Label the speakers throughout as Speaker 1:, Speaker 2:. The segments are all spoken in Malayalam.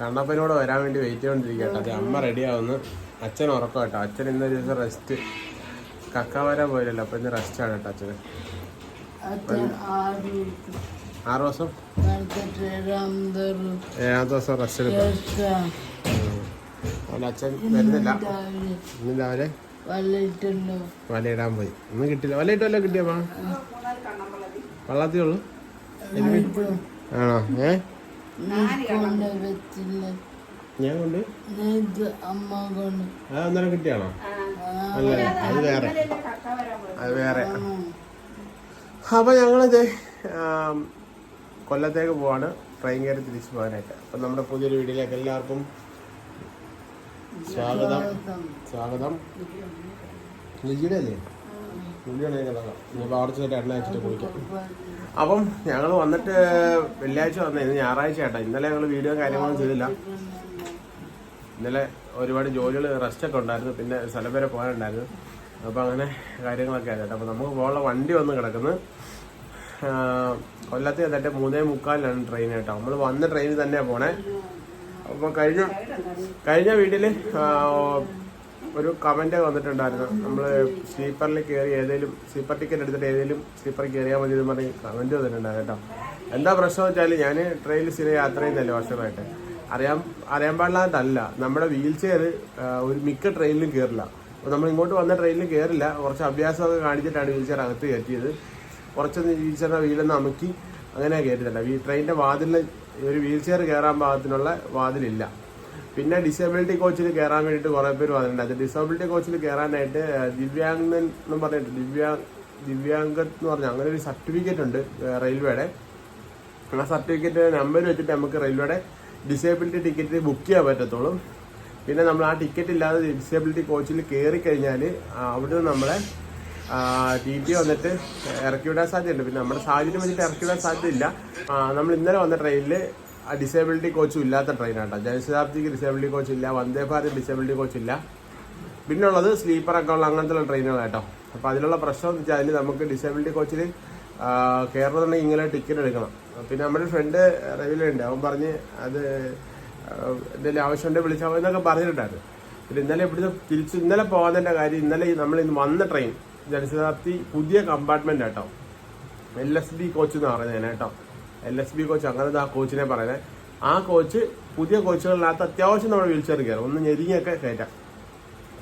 Speaker 1: കണ്ണപ്പനോട് വരാൻ വേണ്ടി വെയിറ്റ് ചെയ്തോണ്ടിരിക്കട്ടെ അത് അമ്മ റെഡി ആവുന്നു. അച്ഛൻ ഉറക്കം കേട്ടോ. അച്ഛൻ ഇന്നൊരു ദിവസം റെസ്റ്റ് കക്ക വരാൻ പോയില്ലല്ലോ. അപ്പൊ ഇന്ന് റെസ്റ്റ് ആണ് കേട്ടോ അച്ഛന്.
Speaker 2: ആറ്
Speaker 1: ദിവസം? ഏഴാം ദിവസം റെസ്റ്റ് എടുക്കും അച്ഛൻ വരുന്നില്ല. ഇന്ന് രാവിലെ. വലയിടാൻ പോയി. ഇന്ന് കിട്ടില്ല. വലയിട്ടല്ലോ കിട്ടിയപ്പാ വള്ളത്തേ ഉള്ളൂ? ആണോ? ഏ?
Speaker 2: കൊണ്ട് വെച്ചില്ല
Speaker 1: ഞാൻ കൊണ്ട്? അന്നേരം കിട്ടിയാണോ? അല്ല അത് വേറെ. അത് വേറെ. അപ്പൊ ഞങ്ങളിത് കൊല്ലത്തേക്ക് പോവാണ്. ട്രെയിൻ കയറി തിരിച്ചു പോകാനായിട്ട്. അപ്പൊ നമ്മുടെ പുതിയൊരു വീഡിയോയിലേക്ക് എല്ലാവർക്കും സ്വാഗതം. സ്വാഗതം. ലിജിയുടെ അല്ലേ? അപ്പം ഞങ്ങൾ വന്നിട്ട് വെള്ളിയാഴ്ച വന്നേ ഇത് ഞായറാഴ്ച ആട്ടോ. ഇന്നലെ ഞങ്ങൾ വീഡിയോ കാര്യങ്ങളൊന്നും ചെയ്തില്ല. ഇന്നലെ ഒരുപാട് ജോലികൾ റെസ്റ്റ് ഒക്കെ ഉണ്ടായിരുന്നു. പിന്നെ സ്ഥലം വരെ പോകാനുണ്ടായിരുന്നു. അപ്പോൾ അങ്ങനെ കാര്യങ്ങളൊക്കെ ആയിരുന്നു അപ്പോൾ നമുക്ക് പോകാനുള്ള വണ്ടി വന്ന് കിടക്കുന്നു. ആഹ് കൊല്ലത്ത് എന്നിട്ട് മൂന്നേ മുക്കാലിലാണ് ട്രെയിൻ കേട്ടോ. നമ്മൾ വന്ന ട്രെയിനിൽ തന്നെയാണ് പോണേ. അപ്പോൾ കഴിഞ്ഞ കഴിഞ്ഞ വീട്ടിൽ ഒരു കമന്റ് വന്നിട്ടുണ്ടായിരുന്നു. നമ്മൾ സ്ലീപ്പറിൽ കയറി ഏതെങ്കിലും സ്ലീപ്പർ ടിക്കറ്റ് എടുത്തിട്ട് ഏതെങ്കിലും സ്ലീപ്പറിൽ കയറിയാൽ മതി എന്ന് പറഞ്ഞ് കമന്റ് വന്നിട്ടുണ്ടായിരുന്നു കേട്ടോ. എന്താ പ്രശ്നം വെച്ചാൽ ഞാൻ ട്രെയിനിൽ സ്ഥിരം യാത്ര ചെയ്യുന്നല്ലേ വർഷമായിട്ട് അറിയാൻ അറിയാൻ പാടില്ലാത്തല്ല നമ്മുടെ വീൽ ചെയർ ഒരു മിക്ക ട്രെയിനിലും കയറില്ല അപ്പോൾ നമ്മൾ ഇങ്ങോട്ട് വന്ന ട്രെയിനിൽ കയറില്ല കുറച്ച് അഭ്യാസമൊക്കെ കാണിച്ചിട്ടാണ് വീൽ ചെയർ അകത്ത് കയറ്റിയത്. കുറച്ചൊന്ന് വീൽ ചെയറിന്റെ വീലൊന്ന് അമുക്കി അങ്ങനെ കയറ്റിയിട്ടില്ല ഈ ട്രെയിനിന്റെ വാതിലിൽ ഒരു വീൽ ചെയർ കയറാൻ പാകത്തിനുള്ള വാതിലില്ല. പിന്നെ ഡിസബിലിറ്റി കോച്ചിൽ കയറാൻ വേണ്ടിയിട്ട് കുറേ പേര് വന്നിട്ടുണ്ട്. ഡിസബിലിറ്റി കോച്ചിൽ കയറാനായിട്ട് ദിവ്യാംഗൻ എന്ന് പറഞ്ഞിട്ട് ദിവ്യാ ദിവ്യാംഗത് എന്ന് പറഞ്ഞ അങ്ങനെ ഒരു സർട്ടിഫിക്കറ്റ് ഉണ്ട് റെയിൽവേയുടെ. ആ സർട്ടിഫിക്കറ്റ് നമ്പർ വെച്ചിട്ട് നമുക്ക് റെയിൽവേയുടെ ഡിസേബിലിറ്റി ടിക്കറ്റ് ബുക്ക് ചെയ്യാൻ പറ്റത്തുള്ളൂ. പിന്നെ നമ്മൾ ആ ടിക്കറ്റ് ഇല്ലാതെ ഡിസേബിലിറ്റി കോച്ചിൽ കയറി കഴിഞ്ഞാൽ അവിടുന്ന് നമ്മളെ ടി ടി വന്നിട്ട് ഇറക്കി വിടാൻ സാധ്യതയുണ്ട്. പിന്നെ നമ്മുടെ സാഹചര്യം വെച്ചിട്ട് ഇറക്കി വിടാൻ സാധ്യതയില്ല നമ്മൾ ഇന്നലെ വന്ന ട്രെയിനിൽ ഡിസേബിലിറ്റി കോച്ചും ഇല്ലാത്ത ട്രെയിനാട്ടോ ജനശതാബ്ദിക്ക് ഡിസേബിലിറ്റി കോച്ച് ഇല്ല വന്ദേ ഭാരത് ഡിസേബിലിറ്റി കോച്ച് ഇല്ല. പിന്നെ ഉള്ളത് സ്ലീപ്പർ ഒക്കെ ഉള്ള അങ്ങനത്തെ ട്രെയിനുകളാട്ടോ അപ്പോൾ അതിലുള്ള പ്രശ്നം എന്ന് വെച്ചാൽ അതിൽ നമുക്ക് ഡിസേബിലിറ്റി കോച്ചിൽ കയറണമെന്നുണ്ടെങ്കിൽ ഇങ്ങനെ ടിക്കറ്റ് എടുക്കണം. പിന്നെ നമ്മുടെ ഫ്രണ്ട് റെയിൽവേ ഉണ്ട് അവൻ പറഞ്ഞ് അത് എന്തെങ്കിലും ആവശ്യമുണ്ടെങ്കിൽ വിളിച്ചാൽ മതി എന്നൊക്കെ പറഞ്ഞിട്ടുണ്ടായിരുന്നു. പിന്നെ ഇന്നലെ ഇവിടുന്ന് തിരിച്ച് ഇന്നലെ പോകുന്നതിന്റെ കാര്യം ഇന്നലെ നമ്മൾ ഇന്ന് വന്ന ട്രെയിൻ ജനശതാബ്ദി പുതിയ കമ്പാർട്ട്മെന്റ് കേട്ടോ എൽ എസ് ബി കോച്ച് എന്ന് പറയുന്നത് കേട്ടോ. എൽ എസ് ബി കോച്ച് അങ്ങനെ ആ കോച്ചിനെ പറയുന്നത് ആ കോച്ച് പുതിയ കോച്ചുകളിനകത്ത് അത്യാവശ്യം നമ്മൾ വീൽ ചെയർ കയറും. ഒന്ന് ഞെരിഞ്ഞൊക്കെ കയറ്റാം.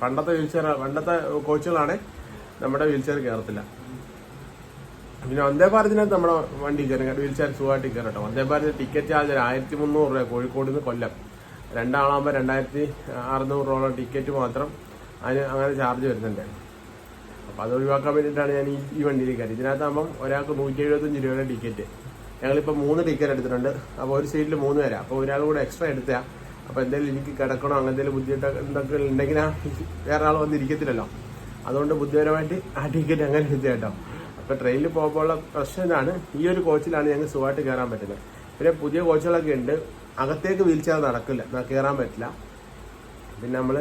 Speaker 1: പണ്ടത്തെ വീൽ ചെയർ പണ്ടത്തെ കോച്ചുകളാണ് നമ്മുടെ വീൽ ചെയർ കയറത്തില്ല. പിന്നെ വന്ദേ ഭാരതിനകത്ത് നമ്മുടെ വണ്ടി കയറി വീൽ ചെയർ സുഖമായിട്ട് കയറട്ടോ. വന്ദേ ഭാരത് ടിക്കറ്റ് ചാർജ് ആയിരത്തി മുന്നൂറ് രൂപ കോഴിക്കോട് നിന്ന് കൊല്ലം. രണ്ടാളാകുമ്പോൾ രണ്ടായിരത്തി അറുന്നൂറ് രൂപ ടിക്കറ്റ് മാത്രം അതിന് അങ്ങനെ ചാർജ് വരുന്നുണ്ട്. അപ്പോൾ അത് ഒഴിവാക്കാൻ വേണ്ടിയിട്ടാണ് ഞാൻ ഈ വണ്ടിയിൽ കയറി ഇതിനകത്താകുമ്പം ഒരാൾക്ക് നൂറ്റി എഴുപത്തഞ്ച് രൂപയുടെ ടിക്കറ്റ് ഞങ്ങളിപ്പോൾ മൂന്ന് ടിക്കറ്റ് എടുത്തിട്ടുണ്ട്. അപ്പോൾ ഒരു സീറ്റിൽ മൂന്ന് പേരാ. അപ്പോൾ ഒരാൾ കൂടെ എക്സ്ട്രാ എടുത്തുക അപ്പോൾ എന്തെങ്കിലും എനിക്ക് കിടക്കണോ? അങ്ങനെ എന്തെങ്കിലും ബുദ്ധിമുട്ട് എന്തൊക്കെ ഉണ്ടെങ്കിൽ വേറെ ആൾ വന്നിരിക്കത്തില്ലല്ലോ അതുകൊണ്ട് ബുദ്ധിപരമായിട്ട് ആ ടിക്കറ്റ് അങ്ങനെ എടുത്ത കേട്ടോ. അപ്പോൾ ട്രെയിനിൽ പോകുമ്പോഴുള്ള പ്രശ്നം ഇതാണ്. ഈ ഒരു കോച്ചിലാണ് ഞങ്ങൾക്ക് സുഖമായിട്ട് കയറാൻ പറ്റുന്നത്. പിന്നെ പുതിയ കോച്ചുകളൊക്കെ ഉണ്ട്. അകത്തേക്ക് വീൽ ചെയർ നടക്കില്ല. കയറാൻ പറ്റില്ല. പിന്നെ നമ്മൾ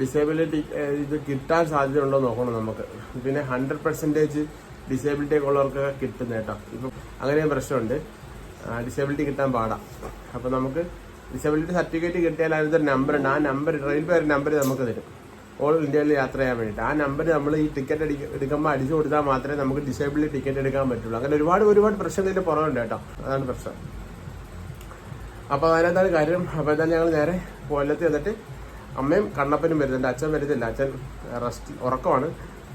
Speaker 1: ഡിസേബിലിറ്റി ഇത് കിട്ടാൻ സാധ്യത ഉണ്ടോ നോക്കണം നമുക്ക്. പിന്നെ ഹൺഡ്രഡ് പെർസെന്റേജ് ഡിസേബിലിറ്റി ഒക്കെ ഉള്ളവർക്കൊക്കെ കിട്ടുന്ന കേട്ടോ. ഇപ്പം അങ്ങനെയും പ്രശ്നമുണ്ട്. ഡിസേബിലിറ്റി കിട്ടാൻ പാടാം. അപ്പം നമുക്ക് ഡിസേബിലിറ്റി സർട്ടിഫിക്കറ്റ് കിട്ടിയാൽ അതിനൊരു നമ്പർ ഉണ്ട്. ആ നമ്പർ റെയിൽവേ ഒരു നമ്പർ നമുക്ക് തരും. ഓൾ ഇന്ത്യയിൽ യാത്ര ചെയ്യാൻ വേണ്ടിയിട്ട്. ആ നമ്പർ നമ്മൾ ഈ ടിക്കറ്റ് അടി എടുക്കുമ്പോൾ അടിച്ചു കൊടുത്താൽ മാത്രമേ നമുക്ക് ഡിസേബിലിറ്റി ടിക്കറ്റ് എടുക്കാൻ പറ്റുള്ളൂ. അങ്ങനെ ഒരുപാട് ഒരുപാട് പ്രശ്നം ഇതിന്റെ പുറമുണ്ട് കേട്ടോ. അതാണ് പ്രശ്നം. അപ്പോൾ അതിനകത്താണ് കാര്യം. അപ്പോൾ എന്തായാലും ഞങ്ങൾ നേരെ കൊല്ലത്ത് വന്നിട്ട് അമ്മയും കണ്ണപ്പനും വരുന്നുണ്ട്. അച്ഛൻ വരുന്നില്ല. അച്ഛൻ റെസ്റ്റ് ഉറക്കമാണ്.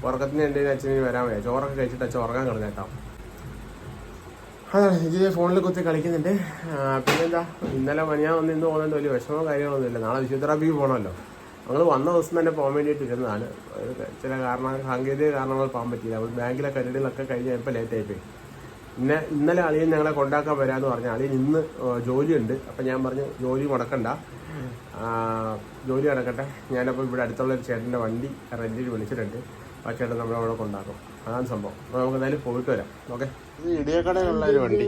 Speaker 1: ഉറക്കത്തിന് എന്റെ അച്ഛനും വരാൻ വയ്യ. ചോറൊക്കെ കഴിച്ചിട്ട് അച്ഛൻ ഉറങ്ങാൻ കിടന്നേട്ടോ അതാണ്. ഇത് ഫോണിൽ കുത്തി കളിക്കുന്നുണ്ട്. പിന്നെന്താ? ഇന്നലെ മനിയാ വന്ന് ഇന്ന് പോകുന്നതിന്റെ വലിയ വിഷമോ കാര്യങ്ങളൊന്നുമില്ല നാളെ ഫിസിയോതെറാപ്പിക്ക് പോകണമല്ലോ ഞങ്ങൾ വന്ന ദിവസം തന്നെ പോകാൻ വേണ്ടിയിട്ട് ഇരുന്നതാണ്. ചില കാരണം സാങ്കേതിക കാരണങ്ങൾ പോകാൻ പറ്റിയില്ല. അപ്പോൾ ബാങ്കിലെ കരടികളൊക്കെ കഴിഞ്ഞ് ലേറ്റ് ആയിപ്പോയി. പിന്നെ ഇന്നലെ അളിയൻ ഞങ്ങളെ കൊണ്ടാക്കാൻ വരാമെന്ന് പറഞ്ഞു അളിയൻ ഇന്ന് ജോലിയുണ്ട്. അപ്പം ഞാൻ പറഞ്ഞു ജോലി മുടക്കണ്ട. ജോലി നടക്കട്ടെ. ഞാനപ്പോൾ ഇവിടെ അടുത്തുള്ള ഒരു ചേട്ടന്റെ വണ്ടി റെന്റിൽ വിളിച്ചിട്ടുണ്ട്. ആ നമ്മൾ അവിടെ കൊണ്ടാക്കും. അതാണ് സംഭവം. അപ്പോൾ നമുക്ക് എന്തായാലും പോയിട്ട് വരാം. ഓക്കെ? ഇടിയക്കടയിലുള്ള ഒരു വണ്ടി.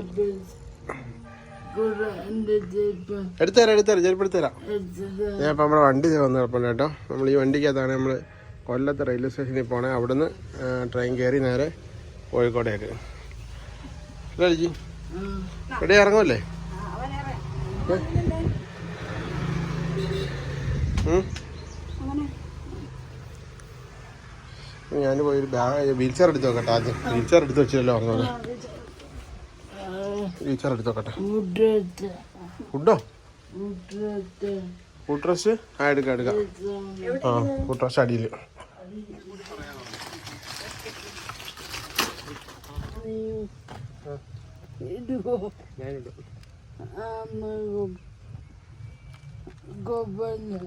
Speaker 1: എടുത്തുതരാം എടുത്തുതരാം. ചെരുപ്പ് എടുത്തുതരാം
Speaker 2: എടുത്തത്
Speaker 1: ഞാൻ ഇപ്പം നമ്മുടെ വണ്ടി വന്ന് കിടപ്പുണ്ട് കേട്ടോ. നമ്മൾ ഈ വണ്ടിക്കകത്താണ് നമ്മൾ കൊല്ലത്ത് റെയിൽവേ സ്റ്റേഷനിൽ പോണേ. അവിടുന്ന് ട്രെയിൻ കയറി നേരെ കോഴിക്കോടേക്ക്. ചേച്ചി റെഡി ഇറങ്ങുമല്ലേ ഉം?
Speaker 3: അങ്ങനെ
Speaker 1: ഞാൻ പോയി ഒരു ബാഗ് വീൽ ചെയർ എടുത്ത് നോക്കട്ടെ ആദ്യം. വീൽ ചെയർ എടുത്ത് വെച്ചില്ലല്ലോ പറഞ്ഞത് വീൽ ചെയർ എടുത്ത് നോക്കട്ടെ ഫുഡോ ഫുഡ് ഡ്രസ് ആ എടുക്കാം എടുക്കാം. ആ ഫുഡ് ഡ്രസ് അടിയിൽ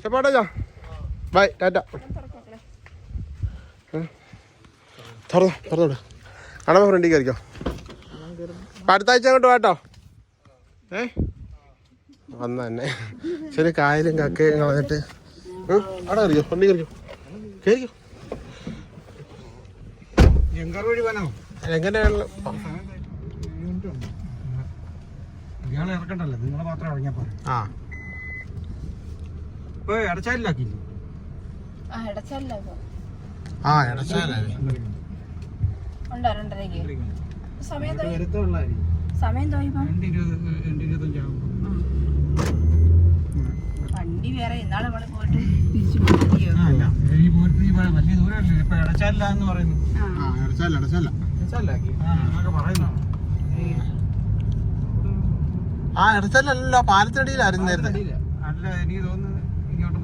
Speaker 1: ചേപ്പാട്ടാ ബൈ ടാറ്റ തുറന്നു തുറന്നോട് കാണാൻ ഫ്രണ്ടിൽ കയറിക്കോ അടുത്ത ആഴ്ച അങ്ങോട്ട് വാട്ടോ ഏ? വന്ന തന്നെ ശരി കായലും കക്കയും കളഞ്ഞിട്ട്. അവിടെ കയറിക്കോ ഫ്രണ്ടിൽ കയറിക്കോ. കയറിക്കോ.
Speaker 4: ഇയാളെ ഇറക്കണ്ടല്ലോ നിങ്ങളെ മാത്രം ഇറങ്ങിയാ പോരെ.
Speaker 1: ആ.
Speaker 4: ഇപ്പൊ ഇടച്ചാലിലാക്കില്ലേ
Speaker 3: ആ ഇടച്ചല്ല
Speaker 1: ആ
Speaker 3: സമയം വണ്ടി വേറെ നമ്മൾ പോയിട്ട് തിരിച്ചു
Speaker 4: വലിയ ദൂരമല്ലേ ഇപ്പൊ ഇടച്ചാലില്ല എന്ന് പറയുന്നു.
Speaker 1: ആ. ഇടച്ചാല ഇടച്ചാല
Speaker 4: ഇടച്ചാലാക്കി ആ
Speaker 1: ഇടച്ചാലല്ലോ പാലത്തിനടിയിലായിരുന്നു
Speaker 4: അല്ല എനിക്ക് തോന്നുന്നു.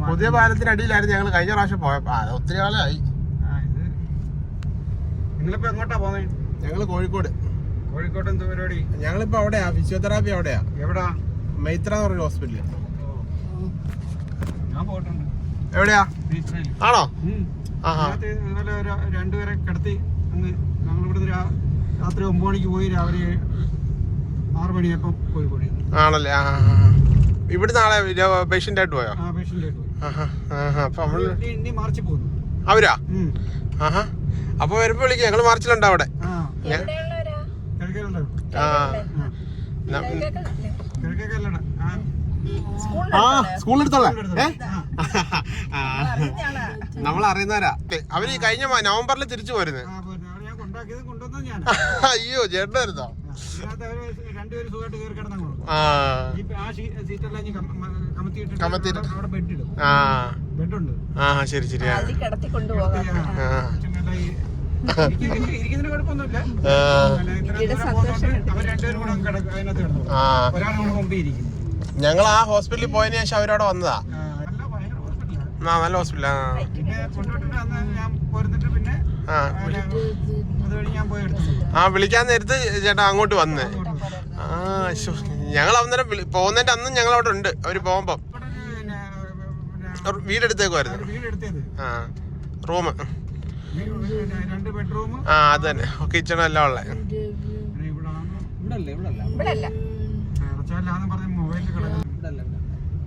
Speaker 1: പുതിയ പാലത്തിനടിയിലായിരുന്നു ഞങ്ങൾ കഴിഞ്ഞ പ്രാവശ്യം പോയപ്പോ. ഒത്തിരി കാലമായി.
Speaker 4: ആ ഇത് നിങ്ങളിപ്പോ എങ്ങോട്ടാ പോന്നെ?
Speaker 1: ഞങ്ങൾ കോഴിക്കോട്.
Speaker 4: കോഴിക്കോട്ട് എന്ത് പരിപാടി?
Speaker 1: ഞങ്ങളിപ്പോ അവിടെയാ ഫിസിയോതെറാപ്പി അവിടെയാ.
Speaker 4: എവിടാ?
Speaker 1: മൈത്ര എന്ന് പറഞ്ഞ ഹോസ്പിറ്റലിൽ
Speaker 4: ഞാൻ പോയിട്ടുണ്ട്.
Speaker 1: എവിടെയാ? ആണോ?
Speaker 4: ഇതുപോലെ രണ്ടുപേരെ കിടത്തി അങ്ങ് ഞങ്ങൾ ഇവിടുന്ന് രാത്രി ഒമ്പത് മണിക്ക് പോയി രാവിലെ ആറ് മണിയപ്പം പോയി കൂടി
Speaker 1: ആണല്ലേ? ആ ഇവിടെ നാളെ പേഷ്യന്റ് ആയിട്ട് പോയോ?
Speaker 4: ആ പേഷ്യന്റ് ആയിട്ട് പോയി
Speaker 1: അപ്പൊ നമ്മൾ
Speaker 4: ഇനി ഇനി മാർച്ച് പോകുന്നു.
Speaker 1: അവരാ? ആഹാ. അപ്പൊ വരുമ്പോ വിളിക്കാം. ഞങ്ങൾ മാർച്ചിലുണ്ടോ അവിടെ.
Speaker 4: ആ.
Speaker 1: സ്കൂളിലെടുത്തോളെ നമ്മൾ അറിയുന്നവരാ അവർ ഈ കഴിഞ്ഞ മ- നവംബറിൽ തിരിച്ചു പോരുന്നത് അയ്യോ ചേട്ടനായിരുന്നോ? ആ ശരി ശരി. ആ. ഞങ്ങൾ ആ ഹോസ്പിറ്റലിൽ പോയതിനു ശേഷം അവരവിടെ വന്നതാ.
Speaker 4: ആ, നല്ല
Speaker 1: ഹോസ്പിറ്റലാ. ആ. വിളിക്കാൻ നേരത്ത് ചേട്ടാ അങ്ങോട്ട് വന്ന്. ആ. ഞങ്ങൾ അന്നേരം പോകുന്നതിന്റെ അന്നും ഞങ്ങൾ അവിടെ ഉണ്ട്. അവർ പോകുമ്പോ. വീടെടുത്തേക്കുമായിരുന്നു ആ റൂം ആ അത് തന്നെ. കിച്ചൺ എല്ലാം ഉള്ളത്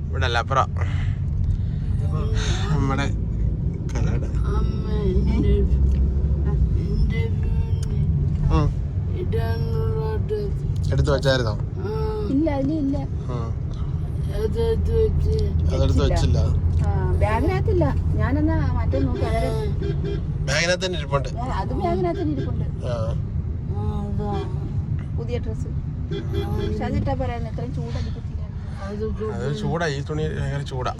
Speaker 4: ഇവിടെ അല്ലേ
Speaker 1: അപ്പുറം. നമ്മുടെ എടുത്ത് വെച്ചായിരുന്നോ?
Speaker 3: ഇല്ല അതിലില്ല
Speaker 2: അതെടുത്ത് വെച്ച്
Speaker 1: അതെടുത്ത് വെച്ചില്ല.
Speaker 3: ബാഗിനകത്തില്ല. ഞാനെന്നാ മറ്റേ നോക്കി
Speaker 1: ബാഗിനകത്ത് തന്നെ ഇരിപ്പുണ്ട്.
Speaker 3: ഞാൻ- അതും ബാഗിനകത്ത് തന്നെ ഇരിപ്പുണ്ട്.
Speaker 1: ആ.
Speaker 3: പുതിയ ഡ്രസ്സ്. പക്ഷെ അതിട്ടാ പറയാൻ ഇത്രയും ചൂടടിക്കത്തില്ല.
Speaker 2: അത്
Speaker 1: അത് ചൂടാ. ഈ തുണി ഭയങ്കര ചൂടാ.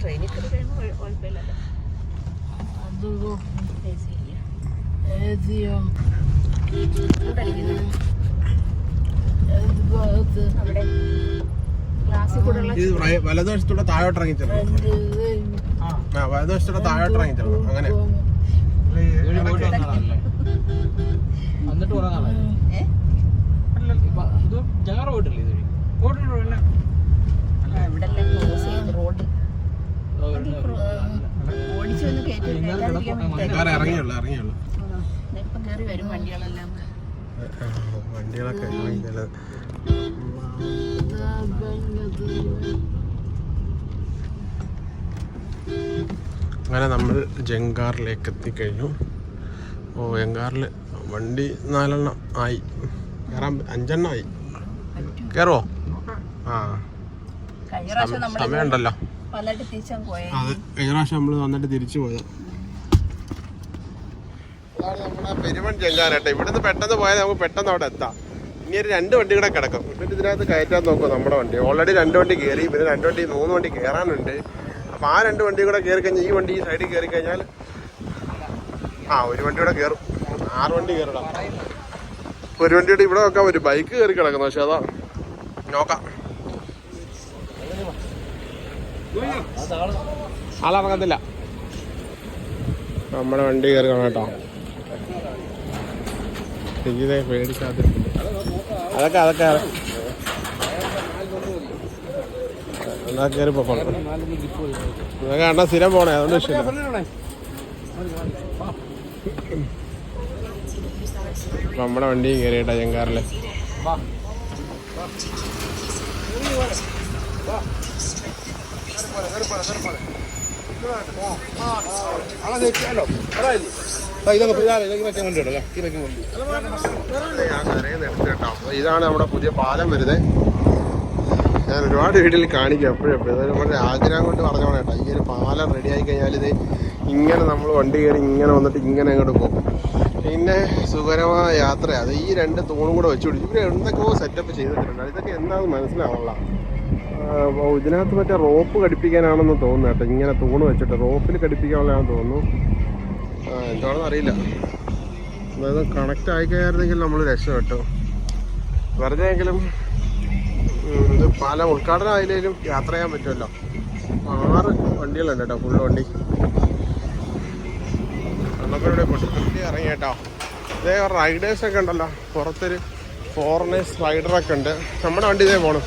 Speaker 3: ട്രെയിനിൽ കയറി കഴിയുമ്പോൾ കുഴപ്പമില്ലല്ലോ.
Speaker 1: വലതുവശത്തൂടെ താഴോട്ടിറങ്ങി ചെല്ലണം. ആ വലതുവശത്തൂടെ താഴോട്ടിറങ്ങി ചെല്ലണം. അങ്ങനെ.
Speaker 4: എന്നിട്ട് കുറെ നാളായി
Speaker 3: ഏ?
Speaker 4: ഇത് ജാറ പോയിട്ടില്ലേ
Speaker 3: ഓടിച്ചു വന്ന് കയറ്റി
Speaker 1: ഇറങ്ങിയുള്ളു ഇറങ്ങിയുള്ളു.
Speaker 3: ഇപ്പം കയറി വരും വണ്ടികളെല്ലാം.
Speaker 1: വണ്ടികളൊക്കെ അങ്ങനെ നമ്മൾ ജങ്കാറിലേക്ക് എത്തിക്കഴിഞ്ഞു. ഓ എങ്കാറിൽ വണ്ടി നാലെണ്ണം ആയി. കയറാൻ അഞ്ചെണ്ണം ആയി കയറുമോ ആ. സമയമുണ്ടല്ലോ. അത് കഴിഞ്ഞ പ്രാവശ്യം നമ്മൾ വന്നിട്ട് തിരിച്ചു പോയത്. നമ്മുടെ പെരുമൺ ജങ്കാരട്ടെ ഇവിടുന്ന് പെട്ടെന്ന് പോയാൽ നമുക്ക് പെട്ടെന്ന് അവിടെ എത്താം. ഇനി ഒരു രണ്ട് വണ്ടി കൂടെ കിടക്കും. എന്നിട്ട് ഇതിനകത്ത് കയറ്റാൻ നോക്കും നമ്മുടെ വണ്ടി. ഓൾറെഡി രണ്ട് വണ്ടി കയറി പിന്നെ രണ്ട് വണ്ടി മൂന്ന് വണ്ടി കയറാനുണ്ട് അപ്പൊ ആ രണ്ട് വണ്ടി കൂടെ കയറി കഴിഞ്ഞാൽ ഈ വണ്ടി ഈ സൈഡിൽ കയറി കഴിഞ്ഞാൽ ആ ഒരു വണ്ടി കൂടെ കയറും ആറ് വണ്ടി കയറിടാം ഒരു വണ്ടിയുടെ ഇവിടെ നോക്കാം. ഒരു ബൈക്ക് കയറി കിടക്കുന്നു. പക്ഷെ അതാ നോക്കാം. ആളിറങ്ങത്തില്ല നമ്മുടെ വണ്ടി കയറി കാണാട്ടോ കേട്ടോ. ഇതേ പേടിക്കാത്ത അതൊക്കെ അതൊക്കെ എന്നാ കയറി പോകണം അതൊക്കെ അണ്ണ സ്ഥിരം പോണേ. അതൊന്നും ഇഷ്ടമില്ല നമ്മുടെ വണ്ടി കയറിയിട്ടാ ചെങ്കാറിൽ ഇതാണ് നമ്മുടെ പുതിയ പാലം വരുന്നത് ഞാൻ ഒരുപാട് വീട്ടിൽ കാണിക്കും എപ്പോഴും എപ്പോഴും ഇതൊരു നമ്മുടെ ആഗ്രഹം കൊണ്ട് പറഞ്ഞോളാം കേട്ടോ. ഈ ഒരു പാലം റെഡി ആയി കഴിഞ്ഞാൽ ഇത് ഇങ്ങനെ നമ്മൾ വണ്ടി കയറി ഇങ്ങനെ വന്നിട്ട് ഇങ്ങനെ അങ്ങോട്ട് പോകും. പിന്നെ സുഖകരമായ യാത്ര അത് ഈ രണ്ട് തൂണും കൂടെ വെച്ച് പിടിച്ചു ഇവർ എന്തൊക്കെയോ സെറ്റപ്പ് ചെയ്തിട്ടുണ്ട്. ഇതൊക്കെ എന്താണെന്ന് മനസ്സിലാവുള്ള ഇതിനകത്ത് മറ്റേ റോപ്പ് ഘടിപ്പിക്കാനാണെന്ന് തോന്നുന്നു കേട്ടോ. ഇങ്ങനെ തൂണ് വെച്ചിട്ട് റോപ്പിൽ ഘടിപ്പിക്കാനുള്ളതാണെന്ന് തോന്നുന്നു. എന്താണെന്ന് അറിയില്ല. അതായത് കണക്റ്റ് ആയി കഴിഞ്ഞായിരുന്നെങ്കിൽ നമ്മൾ രക്ഷപ്പെട്ടു. വെറുതെ എങ്കിലും ഉം, ഇത് പല ഉദ്ഘാടനം ആയില്ലെങ്കിലും യാത്ര ചെയ്യാൻ പറ്റുമല്ലോ. ആറ് വണ്ടികളുണ്ട് കേട്ടോ ഫുള്ള് വണ്ടി. ഇവിടെ പൊട്ടിത്തെറ്റി ഇറങ്ങി കേട്ടോ ഇതേ റൈഡേഴ്സ് ഒക്കെ ഉണ്ടല്ലോ. പുറത്തൊരു ഫോറിനേഴ്സ് റൈഡറൊക്കെ ഉണ്ട്. നമ്മുടെ വണ്ടി ഇതേ പോണു.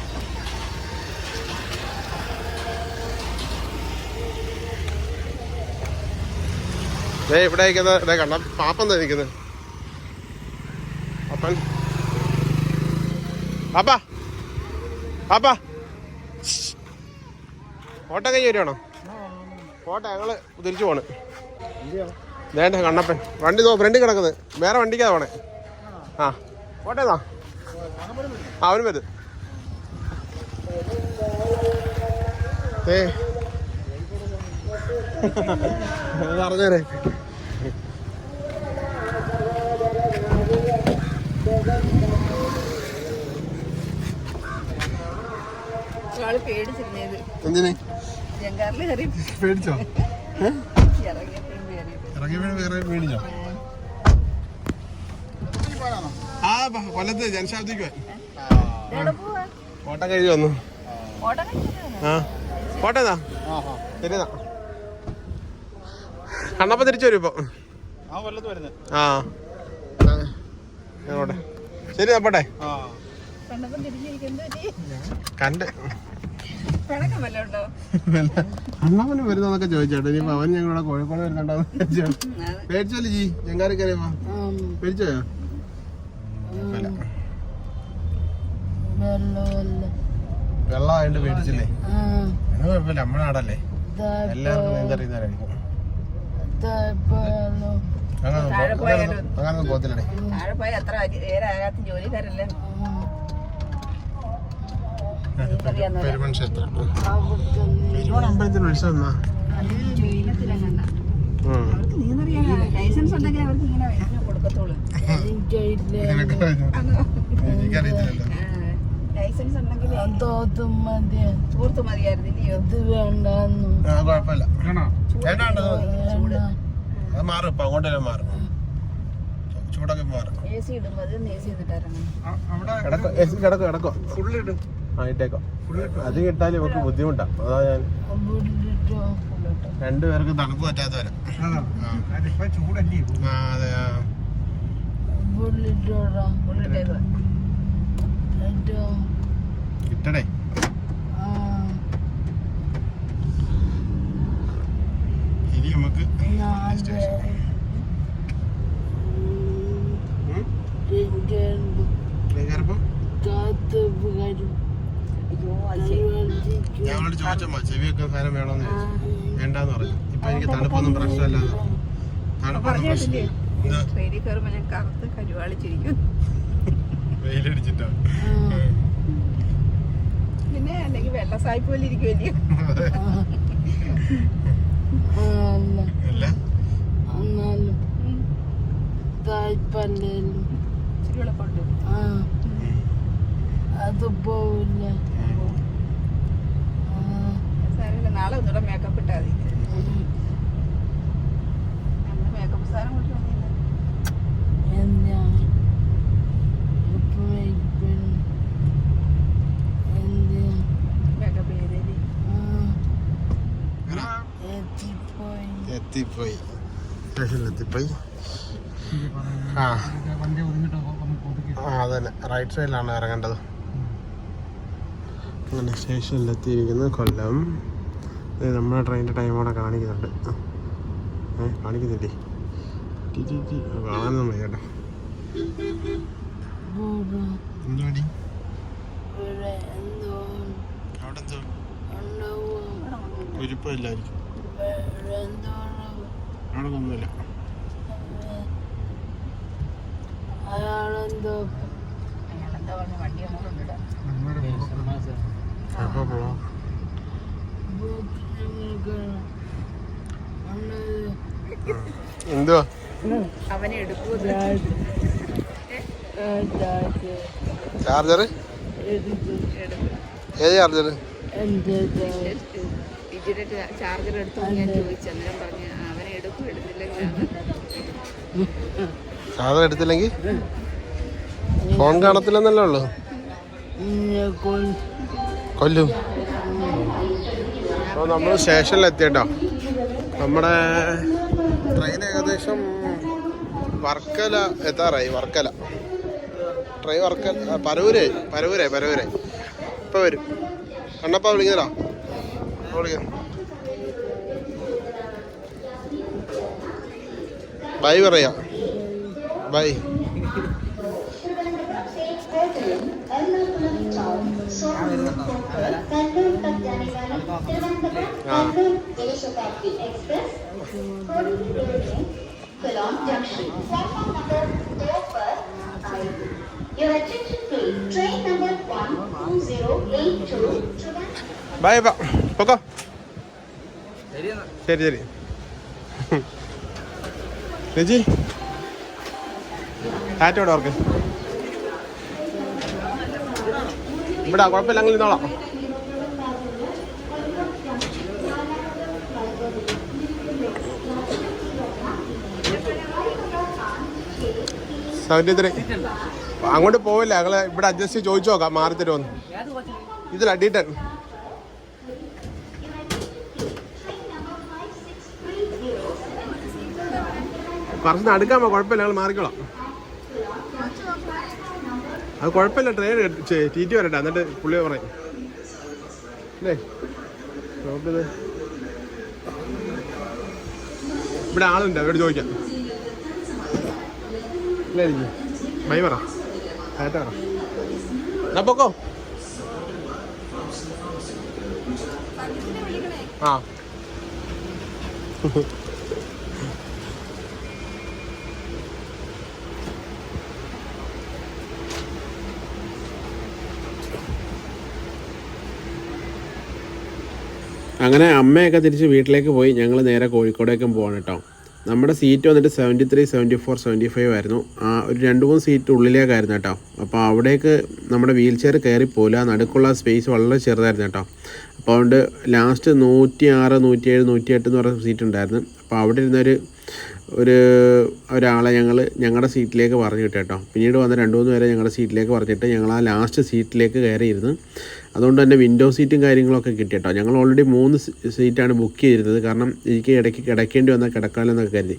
Speaker 1: ഇതേ ഇവിടെ നിൽക്കുന്നത് ഇതേ കണ്ട? പാപ്പം നിൽക്കുന്നത് അപ്പൻ പാപ്പാ. പാപ്പാ. ഓട്ടം കഴിഞ്ഞ് വരുവാണോ? ഓട്ടം ഞങ്ങൾ തിരിച്ചു പോണ്. വേണ്ട കണ്ണപ്പൻ. വണ്ടി തോ ഫ്രണ്ടിൽ കിടക്കുന്നത് വേറെ വണ്ടിക്കാ പോണേ. ആ ആ അവനും വരും. ഏ പറഞ്ഞേരെ
Speaker 3: പേടിച്ചിരുന്നത്
Speaker 1: എന്തിന്? പേടിച്ചോ?
Speaker 3: ഇറങ്ങിയപ്പോഴും കയറി
Speaker 1: വീണ് വേറെ വീണിഞ്ഞോ ആ കൊല്ലത്ത് ജനശാബ്ദിക്ക് ഓട്ടം കഴിഞ്ഞ് വന്നു. ആ. ഓട്ടേതാ ശരിതാ കണ്ണപ്പ തിരിച്ചു വരും ഇപ്പൊ.
Speaker 4: ആ
Speaker 1: ശരി
Speaker 3: തിരിഞ്ഞിരിക്കുന്നത്
Speaker 1: കണ്ട്. അണ്ണാമന് വരുന്നതൊക്കെ ചോദിച്ചോട്ടെ. ഇനി അവൻ ഞങ്ങളുടെ കോഴിക്കോട് വരുന്നുണ്ടോ പേടിച്ചോല്ലേ ജി? ചെങ്കാരി കയറിയപ്പോ പേടിച്ചോയോ. വെള്ളമായിട്ട് പേടിച്ചില്ലേ? അത് കുഴപ്പമില്ല. നമ്മുടെ നാടല്ലേ? എല്ലാവർക്കും നീന്തറിയുന്നവരായിരിക്കും അങ്ങനെ പോകത്തില്ലേ
Speaker 3: ജോലിക്കാരല്ലേ?
Speaker 1: പെരുമൺ ക്ഷേത്രം. പെരുമൺ അമ്പലത്തിൽ ഉത്സവം എന്നാ?
Speaker 3: ലൈസൻസ് ഉണ്ടെങ്കിൽ അവർക്ക് ഇങ്ങനെ കൊടുക്കത്തുള്ളൂ.
Speaker 1: എനിക്കറിയത്തില്ലല്ലോ.
Speaker 3: ലൈസൻസ്
Speaker 1: അത് മാറും ഇപ്പൊ അങ്ങോട്ടെല്ലാം മാറും. ചൂടൊക്കെ മാറും. കിടക്കോ കിടക്കോ കിടക്കോ.
Speaker 4: ഫുള്ളിട്ട്
Speaker 1: ആ ഇട്ടേക്കോ അത് കിട്ടാൻ ഇവർക്ക് ബുദ്ധിമുട്ടാണ് അതാ ഞാൻ രണ്ടുപേർക്ക് തണുപ്പ് പറ്റാത്തവരാ അതെ ആ. ഇനി നമുക്ക്
Speaker 2: നാല്
Speaker 1: ഉം?
Speaker 2: രണ്ടു
Speaker 1: കയറിപ്പോ
Speaker 2: കാത്ത് വരും
Speaker 1: ഞങ്ങളോട് ചോദിച്ചമ്മ ചെവിയൊക്കെ ഫാനം വേണമെന്ന് ചോദിച്ചു. വേണ്ടെന്ന് പറഞ്ഞു. ഇപ്പൊ എനിക്ക് തണുപ്പൊന്നും പ്രശ്നമല്ല തണുപ്പൊന്നും പ്രശ്നമില്ല.
Speaker 3: ട്രെയിനിൽ ഞാൻ കറുത്ത് കരുവാളിച്ചിരിക്കും
Speaker 1: വെയിലടിച്ചിട്ടാ.
Speaker 3: പിന്നെ അല്ലെങ്കിൽ വെള്ളസായ്പ പോലെ ഇരിക്കുമല്ലേ
Speaker 2: എന്നാലും തായ്പല്ലും അത് പോവില്ല ആ
Speaker 3: സാരമില്ല നാളെ ഒന്നുകൂടെ മേക്കപ്പ് ഇട്ടാൽ മതി. മേക്കപ്പ് സാധനം കൊണ്ട്
Speaker 2: എത്തിപ്പോയി.
Speaker 5: സ്റ്റേഷനിലെത്തിപ്പോയി ആ. അതന്നെ. റൈറ്റ് സൈഡിലാണ് ഇറങ്ങേണ്ടത്. അങ്ങനെ സ്റ്റേഷനിലെത്തിയിരിക്കുന്നത് കൊല്ലം. നമ്മുടെ ട്രെയിനിന്റെ ടൈം അവിടെ കാണിക്കുന്നുണ്ട്. ഏ കാണിക്കുന്നില്ലേ? T T T. കാണാനൊന്നും വയ്യട്ടോ
Speaker 2: പോകാം
Speaker 5: എന്തോ അടി
Speaker 2: ഇവിടെ എന്തോ
Speaker 5: അവിടെ എന്തോ
Speaker 2: ഉണ്ടാവും.
Speaker 5: കുരിപ്പില്ലായിരിക്കും
Speaker 2: ഇവിടെ എന്തോ ഉണ്ടാവും.
Speaker 5: അവിടെ ഒന്നുമില്ല.
Speaker 2: അയാളെന്തോ
Speaker 3: അയാളെന്താ പറഞ്ഞ വണ്ടി അങ്ങോട്ട് കൊണ്ടിടാം
Speaker 5: എപ്പോൾ പോവാം. എന്തുവാ?
Speaker 3: അവനെ എടുക്കൂ
Speaker 5: ചാർജർ ഏത് ചാർജർ
Speaker 3: ചാർജർ എടുത്തു ഞാൻ ചോദിച്ചു. അന്നേരം പറഞ്ഞു അവനെ എടുക്കും എടുത്തില്ലെങ്കിൽ
Speaker 5: ചാർജർ എടുത്തില്ലെങ്കിൽ? ഫോൺ കാണത്തില്ലെന്നല്ലേ ഉള്ളു. കൊല്ലും. അപ്പോൾ നമ്മൾ സ്റ്റേഷനിൽ എത്തിയിട്ടോ. നമ്മുടെ ട്രെയിൻ ഏകദേശം വർക്കല എത്താറായി വർക്കല. ട്രെയിൻ പരവൂരേ പരവൂരേ പരവൂരേ പരവൂരെ. ഇപ്പം വരും. കണ്ണപ്പ വിളിക്കുന്നതാ? വിളിക്കുന്നു. ബൈ പറയാ. ബൈ. ആ
Speaker 1: Your attention please. Train number 12082 Trivandrum.
Speaker 5: Bye പൊക്കോ ശരി ശരി രജി ടാറ്റോടെ അവർക്ക് ഇവിടെ കുഴപ്പമില്ല ഇരുന്നോളാം. സെവന്റി ത്രീ അങ്ങോട്ട് പോവില്ല ഞങ്ങൾ ഇവിടെ അഡ്ജസ്റ്റ് ചോദിച്ചു നോക്കാം മാറി തരുമെന്ന്. ഇതിൽ ഡി ടെൻ കുറച്ച് അടുക്കാമോ കുഴപ്പമില്ല ഞങ്ങൾ മാറിക്കോളാം. അത് കുഴപ്പമില്ല ട്രെയിൻ തീറ്റി വരട്ടെ എന്നിട്ട് പുള്ളി പറയും. അല്ലേ? ഇവിടെ ആളുണ്ട് അവരോട് ചോദിക്കാം. അല്ലേ എനിക്ക് ബൈ പറ. ടാറ്റ പറ. എന്നാ പൊക്കോ. ആ. അങ്ങനെ അമ്മയൊക്കെ തിരിച്ച് വീട്ടിലേക്ക് പോയി. ഞങ്ങൾ നേരെ കോഴിക്കോടേക്കും പോവാണ് കേട്ടോ നമ്മുടെ സീറ്റ് വന്നിട്ട് seventy three seventy four seventy five ആയിരുന്നു. ആ ഒരു രണ്ട് മൂന്ന് സീറ്റ് ഉള്ളിലേക്കായിരുന്നു കേട്ടോ അപ്പോൾ അവിടേക്ക് നമ്മുടെ വീൽ ചെയർ കയറി പോല നടുക്കുള്ള സ്പേസ് വളരെ ചെറുതായിരുന്നു കേട്ടോ അപ്പോൾ അതുകൊണ്ട് ലാസ്റ്റ് നൂറ്റി ആറ് നൂറ്റി ഏഴ് നൂറ്റി എട്ട് എന്ന് പറയുന്ന സീറ്റ് ഉണ്ടായിരുന്നു. അപ്പോൾ അവിടെ ഇരുന്നൊരു ഒരു ഒരാളെ ഞങ്ങൾ ഞങ്ങളുടെ സീറ്റിലേക്ക് പറഞ്ഞു വിട്ടു കേട്ടോ പിന്നീട് വന്ന രണ്ട് മൂന്ന് പേരെ ഞങ്ങളുടെ സീറ്റിലേക്ക് പറഞ്ഞിട്ട് ഞങ്ങൾ ആ ലാസ്റ്റ് സീറ്റിലേക്ക് കയറിയിരുന്നു. അതുകൊണ്ട് തന്നെ വിൻഡോ സീറ്റും കാര്യങ്ങളൊക്കെ കിട്ടി കേട്ടോ ഞങ്ങൾ ഓൾറെഡി മൂന്ന് സീറ്റാണ് ബുക്ക് ചെയ്തിരുന്നത്. കാരണം എനിക്ക് ഇടയ്ക്ക് കിടക്കേണ്ടി വന്നാൽ കിടക്കാമെന്നൊക്കെ കരുതി.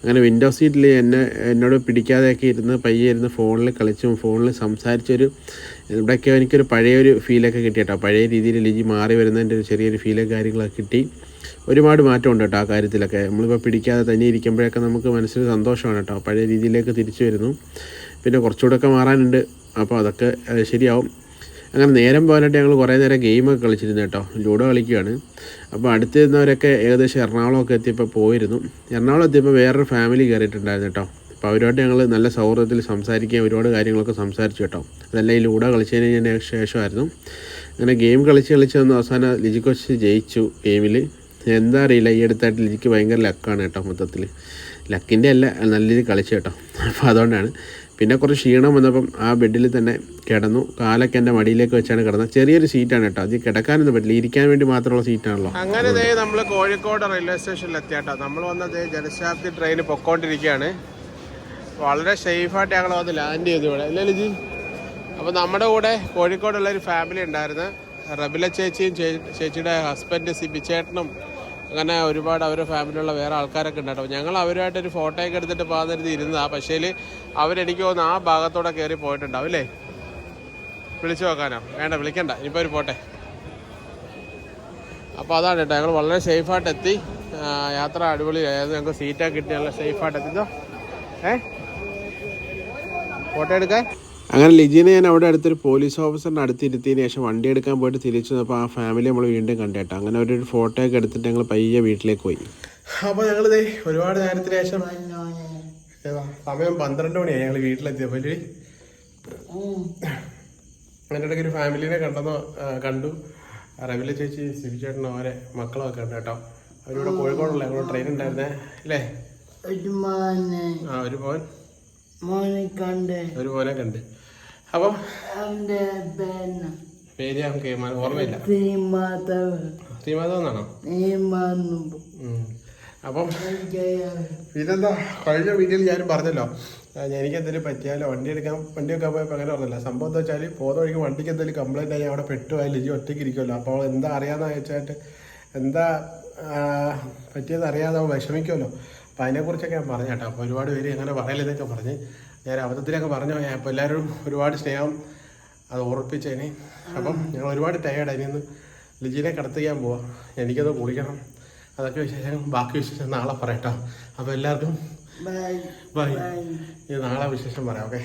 Speaker 5: അങ്ങനെ വിൻഡോ സീറ്റിൽ എന്നെ എന്നോട് പിടിക്കാതെയൊക്കെ ഇരുന്ന് പയ്യെ ഇരുന്ന് ഫോണിൽ കളിച്ചും ഫോണിൽ സംസാരിച്ചൊരു ഇവിടെയൊക്കെ എനിക്കൊരു പഴയൊരു ഫീലൊക്കെ കിട്ടി കേട്ടോ പഴയ രീതിയിൽ ലിജി മാറി വരുന്നതിന്റെ ഒരു ചെറിയൊരു ഫീലും കാര്യങ്ങളൊക്കെ കിട്ടി. ഒരുപാട് മാറ്റമുണ്ട് കേട്ടോ ആ കാര്യത്തിലൊക്കെ. നമ്മളിപ്പോൾ പിടിക്കാതെ തന്നെ ഇരിക്കുമ്പോഴൊക്കെ നമുക്ക് മനസ്സിന് സന്തോഷമാണ് കേട്ടോ. പഴയ രീതിയിലേക്ക് തിരിച്ചു വരുന്നു. പിന്നെ കുറച്ചുകൂടെയൊക്കെ മാറാനുണ്ട്. അപ്പോൾ അതൊക്കെ ശരിയാവും. അങ്ങനെ നേരം പോകാനായിട്ട് ഞങ്ങൾ കുറേ നേരം ഗെയിമൊക്കെ കളിച്ചിരുന്നു കേട്ടോ. ലൂഡോ കളിക്കുകയാണ് അപ്പോൾ അടുത്തിരുന്നവരൊക്കെ ഏകദേശം എറണാകുളമൊക്കെ എത്തിയപ്പോൾ പോയിരുന്നു. എറണാകുളം എത്തിയപ്പോൾ വേറൊരു ഫാമിലി കയറിയിട്ടുണ്ടായിരുന്നു കേട്ടോ. അപ്പോൾ അവരോട് ഞങ്ങൾ നല്ല സൗഹൃദത്തിൽ സംസാരിക്കുകയും ഒരുപാട് കാര്യങ്ങളൊക്കെ സംസാരിച്ചു കേട്ടോ. അതെല്ലാം ഈ ലൂഡോ കളിച്ചതിന് ശേഷമായിരുന്നു. അങ്ങനെ ഗെയിം കളിച്ച് കളിച്ച് വന്ന് അവസാനം ലിജി കൊച്ച് ജയിച്ചു ഗെയിമിൽ എന്താ അറിയില്ല ഈ അടുത്തായിട്ട് എനിക്ക് ഭയങ്കര ലക്കാണ് കേട്ടോ മൊത്തത്തിൽ ലക്കിന്റെ അല്ല നല്ല രീതിയിൽ കളിച്ചു കേട്ടോ. അപ്പോൾ അതുകൊണ്ടാണ്.
Speaker 1: പിന്നെ കുറച്ച് ക്ഷീണം വന്നപ്പം ആ ബെഡിൽ തന്നെ കിടന്നു. കാലൊക്കെ എന്റെ മടിയിലേക്ക് വെച്ചാണ് കിടന്നത്. ചെറിയൊരു സീറ്റാണ് കേട്ടോ. അത് കിടക്കാനൊന്നും പറ്റില്ല. ഇരിക്കാൻ വേണ്ടി മാത്രമുള്ള സീറ്റാണല്ലോ അങ്ങനെ ദേ നമ്മൾ കോഴിക്കോട് റെയിൽവേ സ്റ്റേഷനിൽ എത്തിയാട്ടോ. നമ്മൾ വന്നത് ജനശതാബ്ദി ട്രെയിൻ പൊക്കോണ്ടിരിക്കുകയാണ് വളരെ സേഫായിട്ട് ഞങ്ങൾ വന്ന് ലാൻഡ് ചെയ്തു ഇവിടെ. അല്ലേ ലിജി? അപ്പോൾ നമ്മുടെ കൂടെ കോഴിക്കോടുള്ള ഒരു ഫാമിലി ഉണ്ടായിരുന്നു. റബില ചേച്ചിയും ചേച്ചിയുടെ ഹസ്ബൻഡ് സിബിച്ചേട്ടനും അങ്ങനെ ഒരുപാട് അവരുടെ ഫാമിലിയുള്ള വേറെ ആൾക്കാരൊക്കെ ഉണ്ട് കേട്ടോ. ഞങ്ങൾ അവരുമായിട്ടൊരു ഫോട്ടോയൊക്കെ എടുത്തിട്ട് പാന്നിരുന്ന് ഇരുന്നതാ. പക്ഷേ അവരെനിക്ക് തോന്നുന്നു ആ ഭാഗത്തോടെ കയറി പോയിട്ടുണ്ടാവും അല്ലേ? വിളിച്ചു നോക്കാനോ? വേണ്ട വിളിക്കണ്ട. ഇനിയിപ്പോൾ ഒരു പോട്ടെ. അപ്പോൾ അതാണ് കേട്ടോ. ഞങ്ങൾ വളരെ സേഫായിട്ട് എത്തി. യാത്ര അടിപൊളിയായിരുന്നു. ഞങ്ങൾക്ക് സീറ്റൊക്കെ കിട്ടി. നല്ല സേഫായിട്ട് എത്തിച്ചോ ഏ? ഫോട്ടോ എടുക്കാൻ? അങ്ങനെ ലിജിനെ ഞാൻ അവിടെ അടുത്തൊരു പോലീസ് ഓഫീസറിന്റെ അടുത്തിരുത്തിയതിന് ശേഷം വണ്ടി എടുക്കാൻ പോയിട്ട് തിരിച്ചു വന്നപ്പോൾ ആ ഫാമിലി നമ്മൾ വീണ്ടും കണ്ടേട്ടോ അങ്ങനെ ഒരു ഫോട്ടോ ഒക്കെ എടുത്തിട്ട് ഞങ്ങൾ പയ്യെ വീട്ടിലേക്ക് പോയി. അപ്പോൾ ഞങ്ങൾ ഒരുപാട് നേരത്തിന് ശേഷം സമയം പന്ത്രണ്ട് മണിയായി ഞങ്ങൾ വീട്ടിലെത്തിയപ്പോൾ? അതിന്റെ ഇടയ്ക്ക് ഒരു ഫാമിലിനെ കണ്ടെന്ന് കണ്ടു. റവില ചേച്ചി സിബി ചേട്ടൻ അവരെ മക്കളോ ഒക്കെ ഉണ്ട് കേട്ടോ. അവരിവിടെ കോഴിക്കോടുള്ള ഞങ്ങളുടെ ട്രെയിൻ ഉണ്ടായിരുന്നേ അല്ലേ
Speaker 2: ഒരു മോനെ.
Speaker 1: ആ ഒരു മോൻ.
Speaker 2: കണ്ട്.
Speaker 1: ഒരു മോനെ കണ്ട്. അപ്പം പേര് നമുക്ക് ഓർമ്മയില്ല.
Speaker 2: ശ്രീമാധവ്
Speaker 1: എന്നാണോ. അപ്പം
Speaker 2: പിന്നെന്താ?
Speaker 1: ഇതെന്താ കഴിഞ്ഞ വീഡിയോയിൽ ഞാനും പറഞ്ഞല്ലോ. എനിക്ക് എന്തെങ്കിലും പറ്റിയാലോ? വണ്ടി എടുക്കാൻ വണ്ടി വെക്കാൻ പോയപ്പോൾ അങ്ങനെ പറഞ്ഞില്ല. സംഭവം എന്താ വെച്ചാൽ പോകുന്ന വഴിക്ക് വണ്ടിക്ക് എന്തെങ്കിലും കംപ്ലൈന്റ് ആയി അവിടെ പെട്ടുപോയാലും ലിജി ഒറ്റയ്ക്ക് ഇരിക്കുമല്ലോ അപ്പോൾ അവൾ എന്താ അറിയാമെന്ന് വെച്ചായിട്ട് എന്താ പറ്റിയെന്ന് അറിയാതെ അവൾ വിഷമിക്കുമല്ലോ അപ്പോൾ അതിനെക്കുറിച്ചൊക്കെ ഞാൻ പറഞ്ഞു കേട്ടോ. അപ്പോൾ ഒരുപാട് പേര് അങ്ങനെ പറയലെന്നൊക്കെ പറഞ്ഞ് ഞാൻ അബദ്ധത്തിലൊക്കെ പറഞ്ഞു. അപ്പോൾ എല്ലാവരും ഒരുപാട് സ്നേഹം അത് ഓർപ്പിച്ചതിന് അപ്പം ഞങ്ങൾ ഒരുപാട് ടയേർഡ് അതിൽ നിന്ന് ലിജിനെ കടത്തിക്കാൻ പോവാം. എനിക്കത് കുളിക്കണം. അതൊക്കെ വിശേഷം ബാക്കി വിശേഷം നാളെ പറയട്ടോ അപ്പോൾ എല്ലാവർക്കും
Speaker 2: ബൈ
Speaker 1: ബൈ ഇത് നാളെ വിശേഷം പറയാം ഓക്കെ